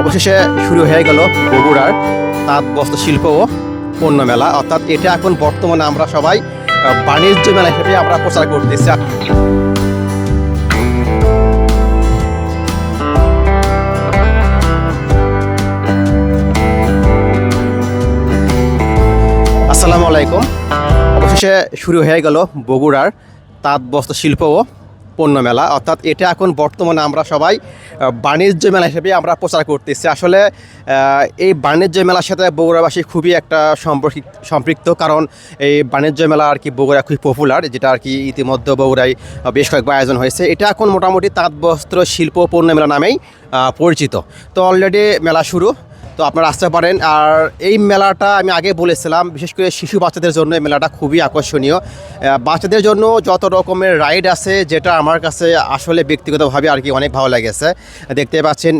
অবশেষে শুরু হয়ে গেল বগুড়ার তাঁত বস্ত্র শিল্প ও পণ্য মেলা। অর্থাৎ এটা এখন বর্তমানে আমরা সবাই বাণিজ্য মেলা হিসেবে আমরা প্রচার করতেছি। আসসালামু আলাইকুম। অবশেষে শুরু হয়ে গেল বগুড়ার তাঁত বস্ত্র শিল্প ও পণ্য মেলা, অর্থাৎ এটা এখন বর্তমানে আমরা সবাই বাণিজ্য মেলা হিসেবে আমরা প্রচার করতেছি। আসলে এই বাণিজ্য মেলার সাথে বগুড়াবাসী খুবই একটা সম্পর্কিত, সম্পৃক্ত, কারণ এই বাণিজ্য মেলা আর কি বগুড়া খুবই পপুলার যেটা আর কি ইতিমধ্যে বগুড়ায় বেশ কয়েকবার আয়োজন হয়েছে। এটা এখন মোটামুটি তাঁত বস্ত্র শিল্প পণ্য মেলা নামেই পরিচিত। তো অলরেডি মেলা শুরু। তো আপনারা আসতে পারেন। আর এই মেলাটা আমি আগে বলেছিলাম, বিশেষ করে শিশু বাচ্চাদের জন্য এই মেলাটা খুবই আকর্ষণীয়। বাচ্চাদের জন্য যত রকমের রাইড আছে, যেটা আমার কাছে আসলে ব্যক্তিগতভাবে আর কি অনেক ভালো লেগেছে। দেখতে পাচ্ছেন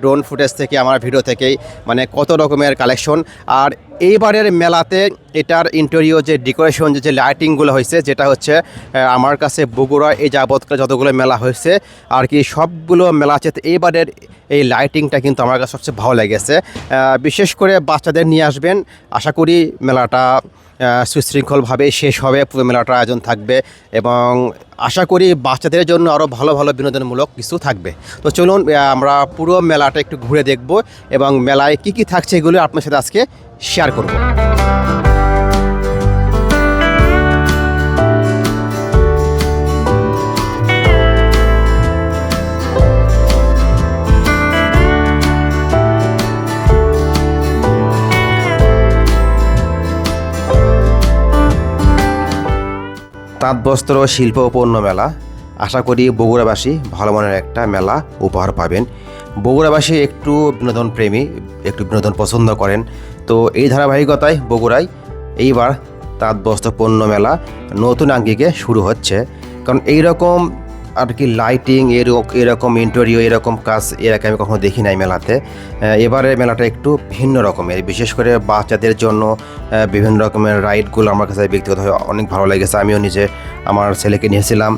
ড্রোন ফুটেজ থেকে, আমার ভিডিও থেকেই মানে কত রকমের কালেকশন আর এইবারের মেলাতে এটার ইন্টেরিয়র যে ডেকোরেশন যে লাইটিংগুলো হয়েছে, যেটা হচ্ছে আমার কাছে বগুড়া এই যাবৎকাল যতগুলো মেলা হয়েছে, আর কি সবগুলো মেলা আছে এইবারের এই লাইটিংটা কিন্তু আমার কাছে সবচেয়ে ভালো লেগেছে। বিশেষ করে বাচ্চাদের নিয়ে আসবেন, আশা করি মেলাটা সুশৃঙ্খলভাবে শেষ হবে, পুরো মেলাটার আয়োজন থাকবে, এবং আশা করি বাচ্চাদের জন্য আরও ভালো ভালো বিনোদনমূলক কিছু থাকবে। তো চলুন আমরা পুরো মেলাটা একটু ঘুরে দেখব, এবং মেলায় কি কি থাকছে এগুলো আপনার সাথে আজকে শেয়ার করব। তাঁত বস্ত্র শিল্প পণ্য মেলা, আশা করি বগুড়াবাসী ভালো মনের একটা মেলা উপহার পাবেন। বগুড়াবাসী একটু বিনোদন প্রেমী একটু বিনোদন পছন্দ করেন। তো এই ধারাবাহিকতায় বগুড়ায় এইবার তাঁত বস্ত্র পণ্য মেলা নতুন আঙ্গিকে শুরু হচ্ছে। কারণ এই রকম আর কি লাইটিং এরকম এরকম ইন্টেরিয়র এরকম কাজ এর আগে আমি কখনো দেখি নাই মেলাতে। এবারে মেলাটা একটু ভিন্ন রকমের, বিশেষ করে বাচ্চাদের জন্য বিভিন্ন রকমের রাইডগুলো আমার কাছে ব্যক্তিগতভাবে অনেক ভালো লেগেছে। আমিও নিজে আমার ছেলেকে নিয়েছিলাম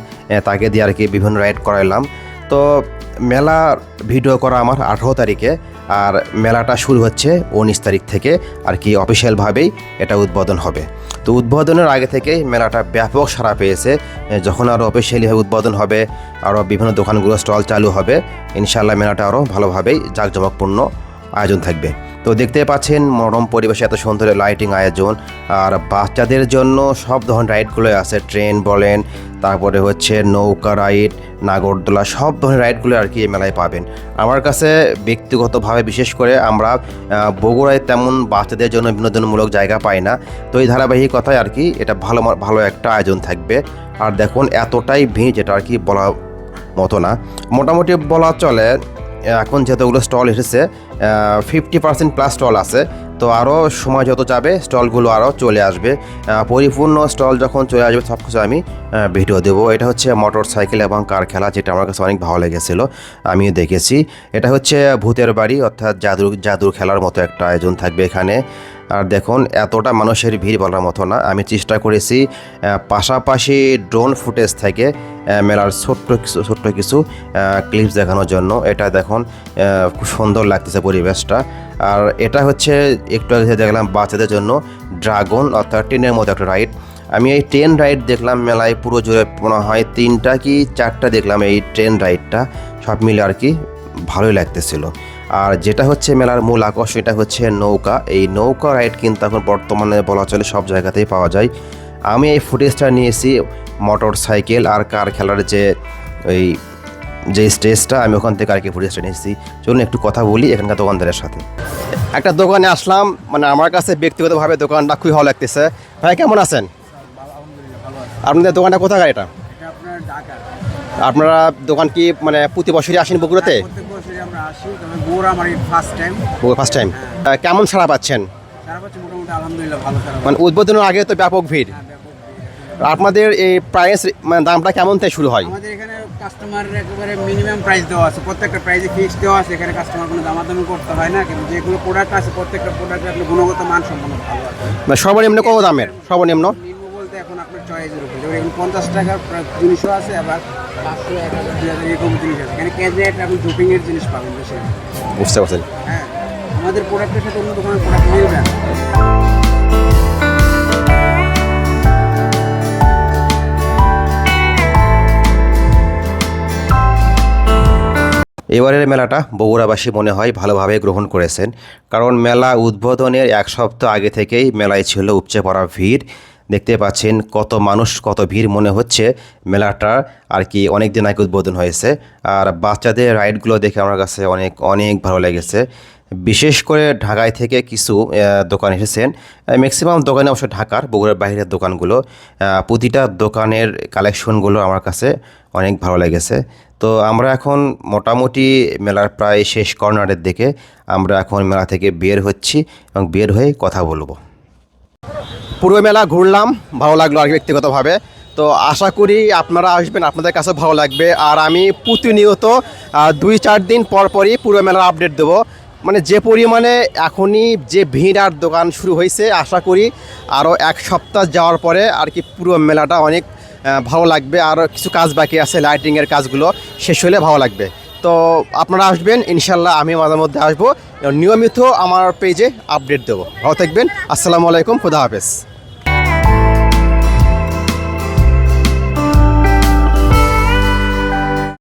তাকে দিয়ে আর কি বিভিন্ন রাইড করাইলাম। তো মেলা ভিডিও করা আমার আঠেরো তারিখে আর মেলাটা শুরু হচ্ছে উনিশ তারিখ থেকে আর কি অফিসিয়ালভাবেই এটা উদ্বোধন হবে। তো উদ্বোধনের আগে থেকেই মেলাটা ব্যাপক সাড়া পেয়েছে। যখন আরও অফিসিয়ালিভাবে উদ্বোধন হবে আরও বিভিন্ন দোকানগুলো স্টল চালু হবে ইনশাল্লাহ মেলাটা আরও ভালোভাবেই জাঁকজমকপূর্ণ আয়োজন থাকবে। তো দেখতে পাচ্ছেন মরম পরিবেশে এত সুন্দর লাইটিং আয়োজন। আর বাচ্চাদের জন্য সব ধরনের রাইডগুলো আছে। ট্রেন বলেন, তারপরে হচ্ছে নৌকা রাইড নাগরদোলা, সব ধরনের রাইডগুলো আর কি এই মেলায় পাবেন। আমার কাছে ব্যক্তিগতভাবে বিশেষ করে আমরা বগুড়ায় তেমন বাচ্চাদের জন্য বিনোদনমূলক জায়গা পাই না। তো এই ধারাবাহিকতায় আর কি এটা ভালো ভালো একটা আয়োজন থাকবে। আর দেখুন, এতটাই ভিড় যেটা আর কি বলা মতো না। মোটামুটি বলা চলে এখন যেতগুলো স্টল এসেছে ফিফটি পার্সেন্ট প্লাস স্টল আছে, তো আরও সময় যত যাবে স্টলগুলো আরও চলে আসবে। পরিপূর্ণ স্টল যখন চলে আসবে, সব কিছু আমি ভিডিও দেবো। এটা হচ্ছে মোটর সাইকেল এবং কার খেলা, যেটা আমার কাছে অনেক ভালো লেগেছিল, আমিও দেখেছি। এটা হচ্ছে ভূতের বাড়ি, অর্থাৎ জাদুর জাদুর খেলার মতো একটা আয়োজন থাকবে এখানে। আর দেখুন, এতটা মানুষের ভিড় বলার মতো না। আমি চেষ্টা করেছি পাশাপাশি ড্রোন ফুটেজ থেকে মেলার ছোট্ট কিছু ছোট্ট কিছু ক্লিপস দেখানোর জন্য। এটা দেখুন খুব সুন্দর লাগতেছে পরিবেশটা। আর এটা হচ্ছে, একটু আগে দেখলাম বাচ্চাদের জন্য ড্রাগন অর্থাৎ ট্রেনের মতো একটা রাইড আমি এই ট্রেন রাইড দেখলাম মেলায় পুরো জুড়ে, মনে হয় তিনটা কি চারটা দেখলাম এই ট্রেন রাইডটা সব মিলে আর কি ভালোই লাগতেছিল। আর যেটা হচ্ছে মেলার মূল আকর্ষণ, এটা হচ্ছে নৌকা। এই নৌকা রাইড কিন্তু এখন বর্তমানে বলা চলে সব জায়গাতেই পাওয়া যায়। আমি এই ফুটেজটা নিয়েছি মোটর সাইকেল আর কার খেলার যে ওই যে স্টেজটা আমি ওখান থেকে আর কি ফুটেজটা নিয়েছি চলুন একটু কথা বলি এখানকার দোকানদারের সাথে। একটা দোকানে আসলাম মানে আমার কাছে ব্যক্তিগতভাবে দোকানটা খুবই ভালো লাগতেছে। ভাই কেমন আছেন? আপনাদের দোকানটা কোথাকার এটা? আপনার দোকান কি মানে প্রতি বছরই আসেন বগুড়াতে? ফার্স্ট টাইম ফার্স্ট কেমন পাচ্ছেন? সারা সারা মানে উদ্বোধনের আগে তো ব্যাপক ভিড়। আপনাদের এই প্রাইস মানে দামটা কেমন থেকে শুরু হয়? আমাদের এখানে কাস্টমার একেবারে মিনিমাম প্রাইস দেওয়া আছে। প্রত্যেকটা প্রাইসে ফিক্স দেওয়া আছে। এখানে কাস্টমার কোনো দামাদামি করতে হয় না। কিন্তু যেগুলো প্রোডাক্ট আছে প্রত্যেকটা প্রোডাক্টে আপনি গুণগত মান সম্পন্ন ভালো আছে। মানে সর্বনিম্ন কত দামের? সর্বনিম্ন? নিম্ন বলতে এখন আপনার চয়েসের উপর যেমন এখন পঞ্চাশ টাকার প্রায় জিনিসও আছে আবার পাঁচশো এক হাজার দুই হাজার এরকম জিনিস আছে। এখানে এখন জুপিংয়ের জিনিস পাবেন বেশি। বুঝতে পারছেন হ্যাঁ। আমাদের প্রোডাক্টের সাথে অন্য দোকানের প্রোডাক্ট মিলবে না। এবারের মেলাটা বগুড়াবাসী মনে হয় ভালোভাবে গ্রহণ করেছেন। কারণ মেলা উদ্বোধনের এক সপ্তাহ আগে থেকেই মেলায় ছিল উপচে পড়া ভিড়। দেখতে পাচ্ছেন কত মানুষ, কত ভিড় মনে হচ্ছে মেলাটা। আর কি অনেক দিন আগে উদ্বোধন হয়েছে। আর বাচ্চাদের রাইডগুলো দেখে আমার কাছে অনেক অনেক ভালো লেগেছে। বিশেষ করে ঢাকায় থেকে কিছু দোকান এসেছেন। ম্যাক্সিমাম দোকানে অবশ্য ঢাকার, বগুড়ার বাইরের দোকানগুলো। প্রতিটা দোকানের কালেকশনগুলো আমার কাছে অনেক ভালো লেগেছে। তো আমরা এখন মোটামুটি মেলার প্রায় শেষ কর্নারের দিকে আমরা এখন মেলা থেকে বের হচ্ছি এবং বের হয়ে কথা বলব। পুরো মেলা ঘুরলাম, ভালো লাগল আর ব্যক্তিগতভাবে। তো আশা করি আপনারা আসবেন, আপনাদের কাছে ভালো লাগবে। আর আমি প্রতিনিয়ত দুই চার দিন পর পরই পুরো মেলার আপডেট দেবো। মানে যে পরিমাণে এখনই যে ভিড় আর দোকান শুরু হয়েছে, আশা করি আরও এক সপ্তাহ যাওয়ার পরে আর কি পুরো মেলাটা অনেক ভালো লাগবে। আর কিছু কাজ বাকি আছে লাইটিংয়ের কাজগুলো, শেষ হলে ভালো লাগবে। তো আপনারা আসবেন ইনশাল্লাহ আমি মাঝে মধ্যে আসব। নিয়মিত আমার পেজে আপডেট দেবো। ভালো থাকবেন, আসসালামু আলাইকুম, খুদা হাফেজ।